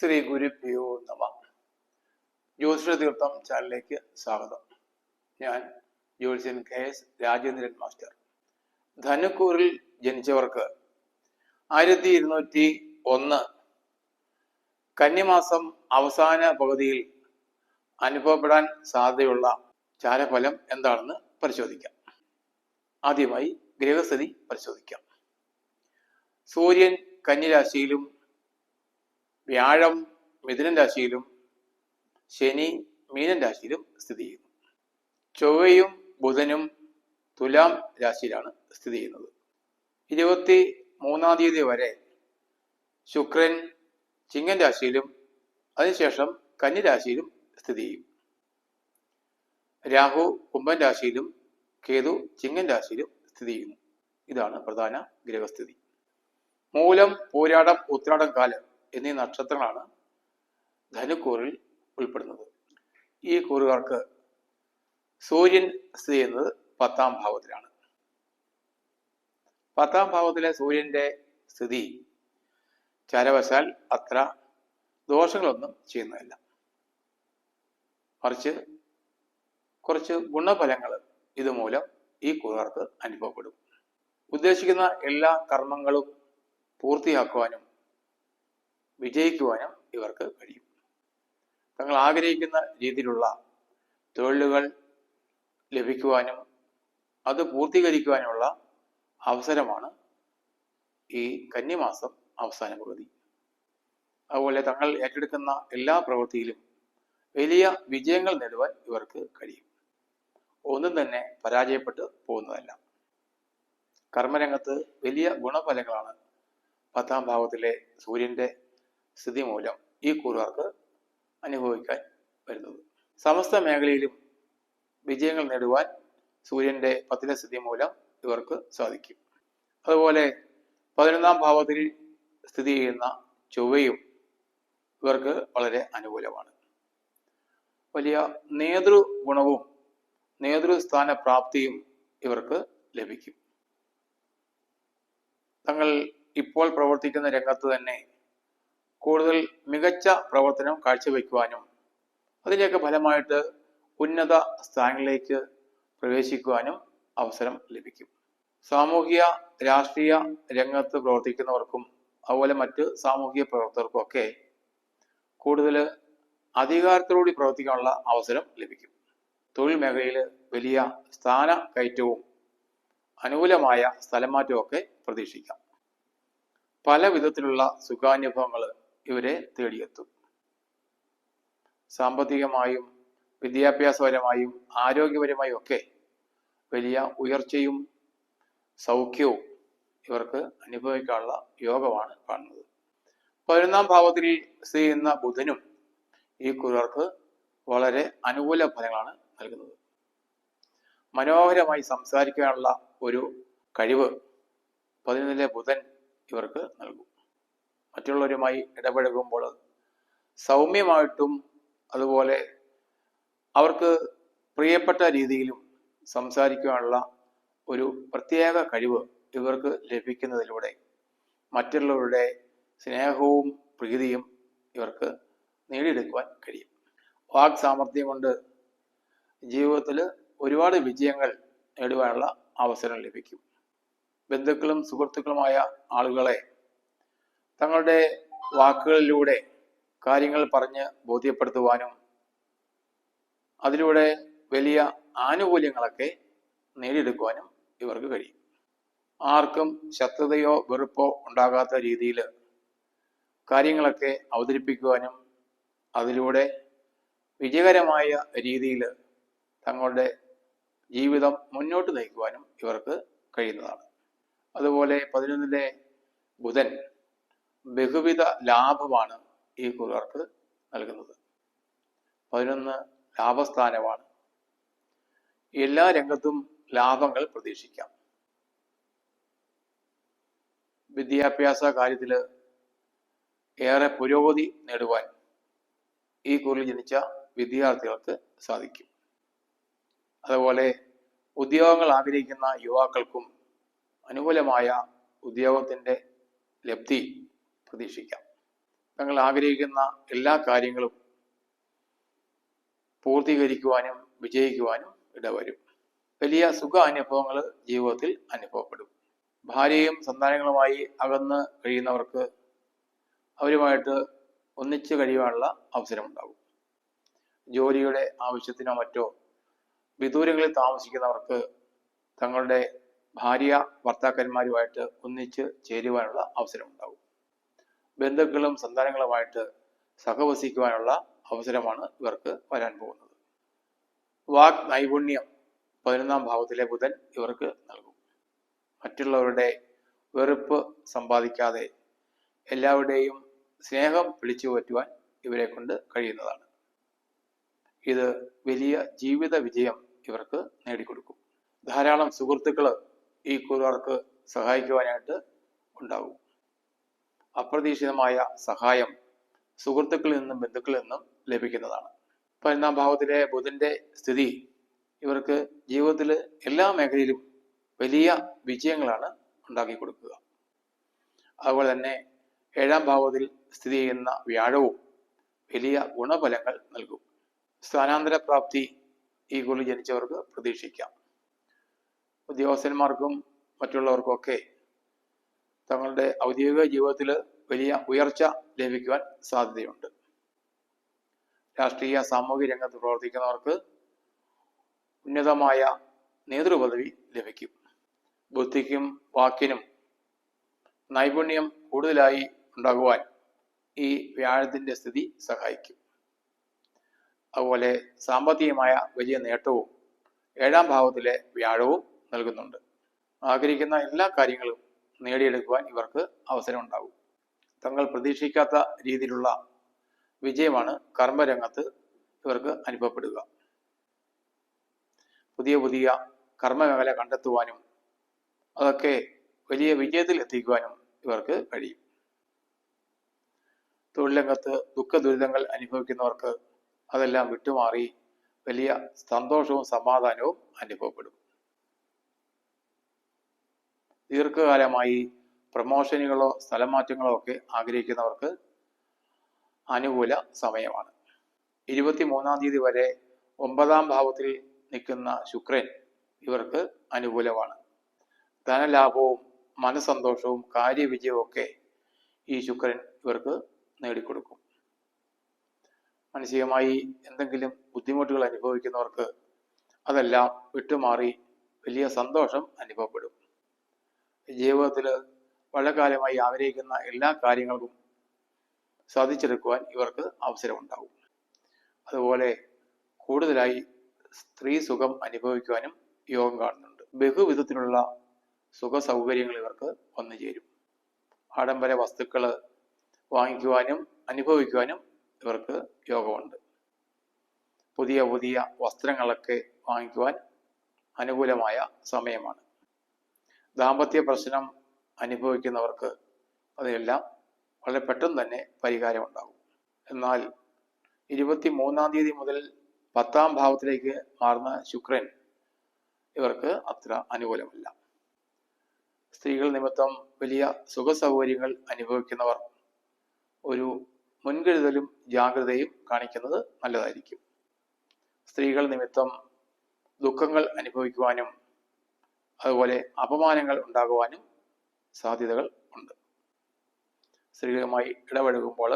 ശ്രീ ഗുരുഭ്യോ നമ. ജ്യോതിഷ തീർത്ഥം ചാനലിലേക്ക് സ്വാഗതം. ഞാൻ ജ്യോതിഷൻ കെ എസ് രാജേന്ദ്രൻ മാസ്റ്റർ. ധനുക്കൂറിൽ ജനിച്ചവർക്ക് ആയിരത്തി ഇരുന്നൂറ്റി ഒന്ന് കന്നിമാസം അവസാന പകുതിയിൽ അനുഭവപ്പെടാൻ സാധ്യതയുള്ള ചാരഫലം എന്താണെന്ന് പരിശോധിക്കാം. ആദ്യമായി ഗ്രഹസ്ഥിതി പരിശോധിക്കാം. സൂര്യൻ കന്നിരാശിയിലും വ്യാഴം മിഥുനൻ രാശിയിലും ശനി മീനൻ രാശിയിലും സ്ഥിതി ചെയ്യുന്നു. ചൊവ്വയും ബുധനും തുലാം രാശിയിലാണ് സ്ഥിതി ചെയ്യുന്നത്. ഇരുപത്തി മൂന്നാം തീയതി വരെ ശുക്രൻ ചിങ്ങൻ രാശിയിലും അതിനുശേഷം കന്നി രാശിയിലും സ്ഥിതി ചെയ്യും. രാഹു കുംഭൻ രാശിയിലും കേതു ചിങ്ങൻ രാശിയിലും സ്ഥിതി ചെയ്യുന്നു. ഇതാണ് പ്രധാന ഗ്രഹസ്ഥിതി. മൂലം പോരാടം ഉത്രാടം കാലം എന്നീ നക്ഷത്രങ്ങളാണ് ധനുക്കൂറിൽ ഉൾപ്പെടുന്നത്. ഈ കൂറുകാർക്ക് സൂര്യൻ സ്ഥിതി ചെയ്യുന്നത് പത്താം ഭാവത്തിലാണ്. പത്താം ഭാവത്തിലെ സൂര്യന്റെ സ്ഥിതി ചരവശാൽ അത്ര ദോഷങ്ങളൊന്നും ചെയ്യുന്നതല്ല. മറിച്ച് കുറച്ച് ഗുണഫലങ്ങൾ ഇതുമൂലം ഈ കൂറുകാർക്ക് അനുഭവപ്പെടും. ഉദ്ദേശിക്കുന്ന എല്ലാ കർമ്മങ്ങളും പൂർത്തിയാക്കുവാനും വിജയിക്കുവാനും ഇവർക്ക് കഴിയും. തങ്ങൾ ആഗ്രഹിക്കുന്ന രീതിയിലുള്ള തൊഴിലുകൾ ലഭിക്കുവാനും അത് പൂർത്തീകരിക്കുവാനുമുള്ള അവസരമാണ് ഈ കന്നിമാസം അവസാന പകുതി. അതുപോലെ തങ്ങൾ ഏറ്റെടുക്കുന്ന എല്ലാ പ്രവൃത്തിയിലും വലിയ വിജയങ്ങൾ നേടുവാൻ ഇവർക്ക് കഴിയും. ഒന്നും തന്നെ പരാജയപ്പെട്ട് പോകുന്നതല്ല. കർമ്മരംഗത്ത് വലിയ ഗുണഫലങ്ങളാണ് പത്താം ഭാവത്തിലെ സൂര്യന്റെ സ്ഥിതി മൂലം ഈ കൂറുകാർക്ക് അനുഭവിക്കാൻ വരുന്നത്. സമസ്ത മേഖലയിലും വിജയങ്ങൾ നേടുവാൻ സൂര്യന്റെ പത്തിലെ സ്ഥിതി മൂലം ഇവർക്ക് സാധിക്കും. അതുപോലെ പതിനൊന്നാം ഭാവത്തിൽ സ്ഥിതി ചെയ്യുന്ന ചൊവ്വയും ഇവർക്ക് വളരെ അനുകൂലമാണ്. വലിയ നേതൃ ഗുണവും നേതൃസ്ഥാന പ്രാപ്തിയും ഇവർക്ക് ലഭിക്കും. തങ്ങൾ ഇപ്പോൾ പ്രവർത്തിക്കുന്ന രംഗത്ത് തന്നെ കൂടുതൽ മികച്ച പ്രവർത്തനം കാഴ്ചവെക്കുവാനും അതിന്റെയൊക്കെ ഫലമായിട്ട് ഉന്നത സ്ഥാനങ്ങളിലേക്ക് പ്രവേശിക്കുവാനും അവസരം ലഭിക്കും. സാമൂഹിക രാഷ്ട്രീയ രംഗത്ത് പ്രവർത്തിക്കുന്നവർക്കും അതുപോലെ മറ്റ് സാമൂഹിക പ്രവർത്തകർക്കും ഒക്കെ കൂടുതൽ അധികാരത്തോടുകൂടി പ്രവർത്തിക്കാനുള്ള അവസരം ലഭിക്കും. തൊഴിൽ മേഖലയിൽ വലിയ സ്ഥാന കയറ്റവും അനുകൂലമായ സ്ഥലമാറ്റവും ഒക്കെ പ്രതീക്ഷിക്കാം. പല വിധത്തിലുള്ള സുഖാനുഭവങ്ങൾ ഇവരെ തേടിയെത്തും. സാമ്പത്തികമായും വിദ്യാഭ്യാസപരമായും ആരോഗ്യപരമായും ഒക്കെ വലിയ ഉയർച്ചയും സൗഖ്യവും ഇവർക്ക് അനുഭവിക്കാനുള്ള യോഗമാണ് കാണുന്നത്. പതിനൊന്നാം ഭാവത്തിൽ സ്ഥിതി ചെയ്യുന്ന ബുധനും ഈ കുറുകാർക്ക് വളരെ അനുകൂല ഫലങ്ങളാണ് നൽകുന്നത്. മനോഹരമായി സംസാരിക്കാനുള്ള ഒരു കഴിവ് പതിനൊന്നിലെ ബുധൻ ഇവർക്ക് നൽകും. മറ്റുള്ളവരുമായി ഇടപഴകുമ്പോൾ സൗമ്യമായിട്ടും അതുപോലെ അവർക്ക് പ്രിയപ്പെട്ട രീതിയിലും സംസാരിക്കുവാനുള്ള ഒരു പ്രത്യേക കഴിവ് ഇവർക്ക് ലഭിക്കുന്നതിലൂടെ മറ്റുള്ളവരുടെ സ്നേഹവും പ്രീതിയും ഇവർക്ക് നേടിയെടുക്കുവാൻ കഴിയും. വാക് സാമർഥ്യം കൊണ്ട് ജീവിതത്തിൽ ഒരുപാട് വിജയങ്ങൾ നേടുവാനുള്ള അവസരം ലഭിക്കും. ബന്ധുക്കളും സുഹൃത്തുക്കളുമായ ആളുകളെ തങ്ങളുടെ വാക്കുകളിലൂടെ കാര്യങ്ങൾ പറഞ്ഞ് ബോധ്യപ്പെടുത്തുവാനും അതിലൂടെ വലിയ ആനുകൂല്യങ്ങളൊക്കെ നേടിയെടുക്കുവാനും ഇവർക്ക് കഴിയും. ആർക്കും ശത്രുതയോ വെറുപ്പോ ഉണ്ടാകാത്ത രീതിയിൽ കാര്യങ്ങളൊക്കെ അവതരിപ്പിക്കുവാനും അതിലൂടെ വിജയകരമായ രീതിയിൽ തങ്ങളുടെ ജീവിതം മുന്നോട്ട് നയിക്കുവാനും ഇവർക്ക് കഴിയുന്നതാണ്. അതുപോലെ പതിനൊന്നിലെ ബുധൻ ബഹുവിധ ലാഭമാണ് ഈ കുറുകാർക്ക് നൽകുന്നത്. പതിനൊന്ന് ലാഭസ്ഥാനമാണ്. എല്ലാ രംഗത്തും ലാഭങ്ങൾ പ്രതീക്ഷിക്കാം. വിദ്യാഭ്യാസ കാര്യത്തിൽ ഏറെ പുരോഗതി നേടുവാൻ ഈ കുറിൽ ജനിച്ച വിദ്യാർത്ഥികൾക്ക് സാധിക്കും. അതുപോലെ ഉദ്യോഗങ്ങൾ ആഗ്രഹിക്കുന്ന യുവാക്കൾക്കും അനുകൂലമായ ഉദ്യോഗത്തിന്റെ ലബ്ധി പ്രതീക്ഷിക്കാം. തങ്ങൾ ആഗ്രഹിക്കുന്ന എല്ലാ കാര്യങ്ങളും പൂർത്തീകരിക്കുവാനും വിജയിക്കുവാനും ഇടവരും. വലിയ സുഖ അനുഭവങ്ങൾ ജീവിതത്തിൽ അനുഭവപ്പെടും. ഭാര്യയും സന്താനങ്ങളുമായി അകന്ന് കഴിയുന്നവർക്ക് അവരുമായിട്ട് ഒന്നിച്ചു കഴിയുവാനുള്ള അവസരമുണ്ടാകും. ജോലിയുടെ ആവശ്യത്തിനോ മറ്റോ വിദൂരങ്ങളിൽ താമസിക്കുന്നവർക്ക് തങ്ങളുടെ ഭാര്യ ഭർത്താക്കന്മാരുമായിട്ട് ഒന്നിച്ച് ചേരുവാനുള്ള അവസരമുണ്ടാകും. ബന്ധുക്കളും സന്താനങ്ങളുമായിട്ട് സഹവസിക്കുവാനുള്ള അവസരമാണ് ഇവർക്ക് വരാൻ പോകുന്നത്. വാക് നൈപുണ്യം പതിനൊന്നാം ഭാവത്തിലെ ബുധൻ ഇവർക്ക് നൽകും. മറ്റുള്ളവരുടെ വെറുപ്പ് സമ്പാദിക്കാതെ എല്ലാവരുടെയും സ്നേഹം വിളിച്ചു പറ്റുവാൻ ഇവരെ കൊണ്ട് കഴിയുന്നതാണ്. ഇത് വലിയ ജീവിത വിജയം ഇവർക്ക് നേടിക്കൊടുക്കും. ധാരാളം സുഹൃത്തുക്കൾ ഈ കൂറുകാർക്ക് സഹായിക്കുവാനായിട്ട് ഉണ്ടാകും. അപ്രതീക്ഷിതമായ സഹായം സുഹൃത്തുക്കളിൽ നിന്നും ബന്ധുക്കളിൽ നിന്നും ലഭിക്കുന്നതാണ്. പതിനൊന്നാം ഭാവത്തിലെ ബുധന്റെ സ്ഥിതി ഇവർക്ക് ജീവിതത്തിൽ എല്ലാ മേഖലയിലും വലിയ വിജയങ്ങളാണ് ഉണ്ടാക്കി കൊടുക്കുക. അതുപോലെ തന്നെ ഏഴാം ഭാവത്തിൽ സ്ഥിതി ചെയ്യുന്ന വ്യാഴവും വലിയ ഗുണഫലങ്ങൾ നൽകും. സ്ഥാനാന്തര പ്രാപ്തി ഈ ഗുളി ജനിച്ചവർക്ക് പ്രതീക്ഷിക്കാം. ഉദ്യോഗസ്ഥന്മാർക്കും മറ്റുള്ളവർക്കൊക്കെ തങ്ങളുടെ ഔദ്യോഗിക ജീവിതത്തിൽ വലിയ ഉയർച്ച ലഭിക്കുവാൻ സാധ്യതയുണ്ട്. രാഷ്ട്രീയ സാമൂഹിക രംഗത്ത് പ്രവർത്തിക്കുന്നവർക്ക് ഉന്നതമായ നേതൃപദവി ലഭിക്കും. ബുദ്ധിക്കും വാക്കിനും നൈപുണ്യം കൂടുതലായി ഉണ്ടാകുവാൻ ഈ വ്യാഴത്തിന്റെ സ്ഥിതി സഹായിക്കും. അതുപോലെ സാമ്പത്തികമായ വലിയ നേട്ടവും ഏഴാം ഭാവത്തിലെ വ്യാഴവും നൽകുന്നുണ്ട്. ആഗ്രഹിക്കുന്ന എല്ലാ കാര്യങ്ങളും നേടിയെടുക്കുവാൻ ഇവർക്ക് അവസരം ഉണ്ടാകും തങ്ങൾ പ്രതീക്ഷിക്കാത്ത രീതിയിലുള്ള വിജയമാണ് കർമ്മരംഗത്ത് ഇവർക്ക് അനുഭവപ്പെടുക. പുതിയ പുതിയ കർമ്മമേഖല കണ്ടെത്തുവാനും അതൊക്കെ വലിയ വിജയത്തിൽ എത്തിക്കുവാനും ഇവർക്ക് കഴിയും. തൊഴിലംഗത്ത് ദുഃഖ ദുരിതങ്ങൾ അനുഭവിക്കുന്നവർക്ക് അതെല്ലാം വിട്ടുമാറി വലിയ സന്തോഷവും സമാധാനവും അനുഭവപ്പെടും. ദീർഘകാലമായി പ്രമോഷനുകളോ സ്ഥലമാറ്റങ്ങളോ ഒക്കെ ആഗ്രഹിക്കുന്നവർക്ക് അനുകൂല സമയമാണ്. ഇരുപത്തി മൂന്നാം തീയതി വരെ ഒമ്പതാം ഭാവത്തിൽ നിൽക്കുന്ന ശുക്രൻ ഇവർക്ക് അനുകൂലമാണ്. ധനലാഭവും മനസന്തോഷവും കാര്യവിജയവും ഒക്കെ ഈ ശുക്രൻ ഇവർക്ക് നേടിക്കൊടുക്കും. മാനസികമായി എന്തെങ്കിലും ബുദ്ധിമുട്ടുകൾ അനുഭവിക്കുന്നവർക്ക് അതെല്ലാം വിട്ടുമാറി വലിയ സന്തോഷം അനുഭവപ്പെടും. ജീവിതത്തിൽ വളരെക്കാലമായി ആഗ്രഹിക്കുന്ന എല്ലാ കാര്യങ്ങൾക്കും സാധിച്ചെടുക്കുവാൻ ഇവർക്ക് അവസരമുണ്ടാകും. അതുപോലെ കൂടുതലായി സ്ത്രീ സുഖം അനുഭവിക്കുവാനും യോഗം കാണുന്നുണ്ട്. ബഹുവിധത്തിലുള്ള സുഖ സൗകര്യങ്ങൾ ഇവർക്ക് വന്നു ചേരും. ആഡംബര വസ്തുക്കൾ വാങ്ങിക്കുവാനും അനുഭവിക്കുവാനും ഇവർക്ക് യോഗമുണ്ട്. പുതിയ പുതിയ വസ്ത്രങ്ങളൊക്കെ വാങ്ങിക്കുവാൻ അനുകൂലമായ സമയമാണ്. ദാമ്പത്യ പ്രശ്നം അനുഭവിക്കുന്നവർക്ക് അതെല്ലാം വളരെ പെട്ടെന്ന് തന്നെ പരിഹാരമുണ്ടാകും. എന്നാൽ ഇരുപത്തി മൂന്നാം തീയതി മുതൽ പത്താം ഭാവത്തിലേക്ക് മാറുന്ന ശുക്രൻ ഇവർക്ക് അത്ര അനുകൂലമല്ല. സ്ത്രീകൾ നിമിത്തം വലിയ സുഖ സൗകര്യങ്ങൾ അനുഭവിക്കുന്നവർ ഒരു മുൻകരുതലും ജാഗ്രതയും കാണിക്കുന്നത് നല്ലതായിരിക്കും. സ്ത്രീകൾ നിമിത്തം ദുഃഖങ്ങൾ അനുഭവിക്കുവാനും അതുപോലെ അപമാനങ്ങൾ ഉണ്ടാകുവാനും സാധ്യതകൾ ഉണ്ട്. സ്ത്രീകളുമായി ഇടപഴകുമ്പോൾ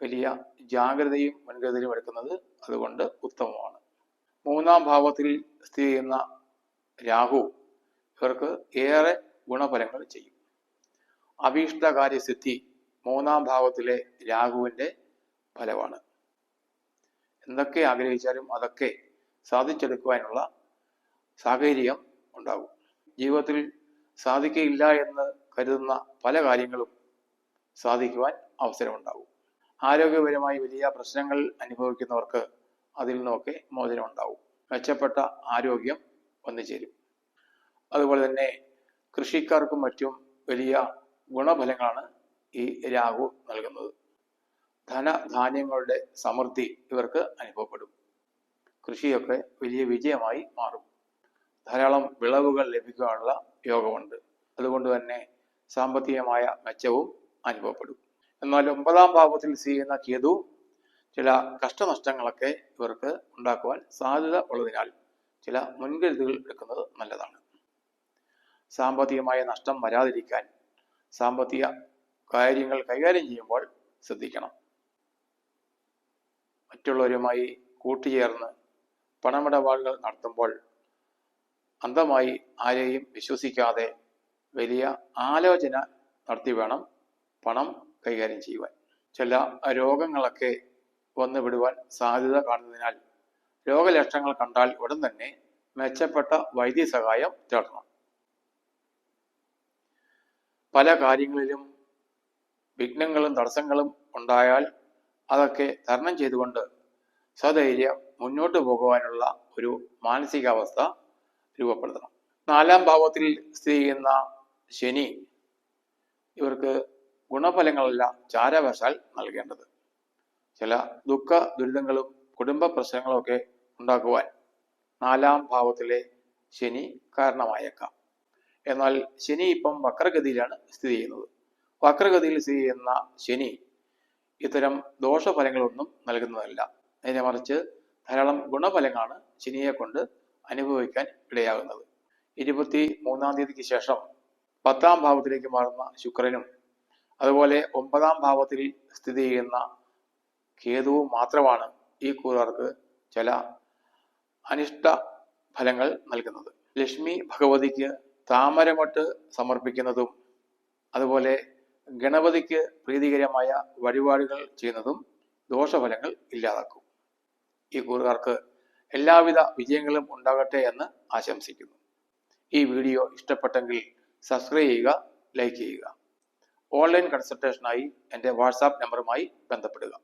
വലിയ ജാഗ്രതയും മുൻകരുതലും എടുക്കുന്നത് അതുകൊണ്ട് ഉത്തമമാണ്. മൂന്നാം ഭാവത്തിൽ സ്ഥിതി ചെയ്യുന്ന രാഹു ഇവർക്ക് ഏറെ ഗുണഫലങ്ങൾ ചെയ്യും. അവീഷ്ട കാര്യസിദ്ധി മൂന്നാം ഭാവത്തിലെ രാഹുവിന്റെ ഫലമാണ്. എന്തൊക്കെ ആഗ്രഹിച്ചാലും അതൊക്കെ സാധിച്ചെടുക്കുവാനുള്ള സാഹചര്യം ഉണ്ടാകും. ജീവിതത്തിൽ സാധിക്കയില്ല എന്ന് കരുതുന്ന പല കാര്യങ്ങളും സാധിക്കുവാൻ അവസരമുണ്ടാവും ആരോഗ്യപരമായി വലിയ പ്രശ്നങ്ങൾ അനുഭവിക്കുന്നവർക്ക് അതിൽ നിന്നൊക്കെ മോചനം ഉണ്ടാവും മെച്ചപ്പെട്ട ആരോഗ്യം വന്നു ചേരും അതുപോലെ തന്നെ കൃഷിക്കാർക്കും മറ്റും വലിയ ഗുണഫലങ്ങളാണ് ഈ രാഹു നൽകുന്നത്. ധനധാന്യങ്ങളുടെ സമൃദ്ധി ഇവർക്ക് അനുഭവപ്പെടും. കൃഷിയൊക്കെ വലിയ വിജയമായി മാറും. ധാരാളം വിളവുകൾ ലഭിക്കാനുള്ള യോഗമുണ്ട്. അതുകൊണ്ട് തന്നെ സാമ്പത്തികമായ മെച്ചവും അനുഭവപ്പെടും. എന്നാൽ ഒമ്പതാം ഭാവത്തിൽ ചെയ്യുന്ന കേതു ചില കഷ്ടനഷ്ടങ്ങളൊക്കെ ഇവർക്ക് ഉണ്ടാക്കുവാൻ സാധ്യത ഉള്ളതിനാൽ ചില മുൻകരുതുകൾ എടുക്കുന്നത് നല്ലതാണ്. സാമ്പത്തികമായ നഷ്ടം വരാതിരിക്കാൻ സാമ്പത്തിക കാര്യങ്ങൾ കൈകാര്യം ചെയ്യുമ്പോൾ ശ്രദ്ധിക്കണം. മറ്റുള്ളവരുമായി കൂട്ടുചേർന്ന് പണമിടപാടുകൾ നടത്തുമ്പോൾ അന്ധമായി ആരെയും വിശ്വസിക്കാതെ വലിയ ആലോചന നടത്തി വേണം പണം കൈകാര്യം ചെയ്യുവാൻ. ചില രോഗങ്ങളൊക്കെ വന്നു വിടുവാൻ സാധ്യത കാണുന്നതിനാൽ രോഗലക്ഷണങ്ങൾ കണ്ടാൽ ഉടൻ തന്നെ മെച്ചപ്പെട്ട വൈദ്യസഹായം തേടണം. പല കാര്യങ്ങളിലും വിഘ്നങ്ങളും തടസ്സങ്ങളും ഉണ്ടായാൽ അതൊക്കെ തരണം ചെയ്തുകൊണ്ട് സധൈര്യം മുന്നോട്ട് പോകുവാനുള്ള ഒരു മാനസികാവസ്ഥ രൂപപ്പെടുത്തണം. നാലാം ഭാവത്തിൽ സ്ഥിതി ചെയ്യുന്ന ശനി ഇവർക്ക് ഗുണഫലങ്ങളല്ല ചാരവശാൽ നൽകേണ്ടത്. ചില ദുഃഖ ദുരിതങ്ങളും കുടുംബ പ്രശ്നങ്ങളും ഒക്കെ ഉണ്ടാക്കുവാൻ നാലാം ഭാവത്തിലെ ശനി കാരണമായേക്കാം. എന്നാൽ ശനി ഇപ്പം വക്രഗതിയിലാണ് സ്ഥിതി ചെയ്യുന്നത്. വക്രഗതിയിൽ സ്ഥിതി ചെയ്യുന്ന ശനി ഇത്തരം ദോഷഫലങ്ങളൊന്നും നൽകുന്നതല്ല. നേരെ മറിച്ച് ധാരാളം ഗുണഫലങ്ങളാണ് ശനിയെ കൊണ്ട് അനുഭവിക്കാൻ ഇടയാകുന്നത്. ഇരുപത്തി മൂന്നാം തീയതിക്ക് ശേഷം പത്താം ഭാവത്തിലേക്ക് മാറുന്ന ശുക്രനും അതുപോലെ ഒമ്പതാം ഭാവത്തിൽ സ്ഥിതി ചെയ്യുന്ന കേതുവും മാത്രമാണ് ഈ കൂറുകാർക്ക് ചില അനിഷ്ട ഫലങ്ങൾ നൽകുന്നത്. ലക്ഷ്മി ഭഗവതിക്ക് താമരമൊട്ട് സമർപ്പിക്കുന്നതും അതുപോലെ ഗണപതിക്ക് പ്രീതികരമായ വഴിപാടുകൾ ചെയ്യുന്നതും ദോഷഫലങ്ങൾ ഇല്ലാതാക്കും. ഈ കൂറുകാർക്ക് എല്ലാവിധ വിജയങ്ങളും ഉണ്ടാകട്ടെ എന്ന് ആശംസിക്കുന്നു. ഈ വീഡിയോ ഇഷ്ടപ്പെട്ടെങ്കിൽ സബ്സ്ക്രൈബ് ചെയ്യുക ലൈക്ക് ചെയ്യുക. ഓൺലൈൻ കൺസൾട്ടേഷനായി എന്റെ വാട്സാപ്പ് നമ്പറുമായി ബന്ധപ്പെടുക.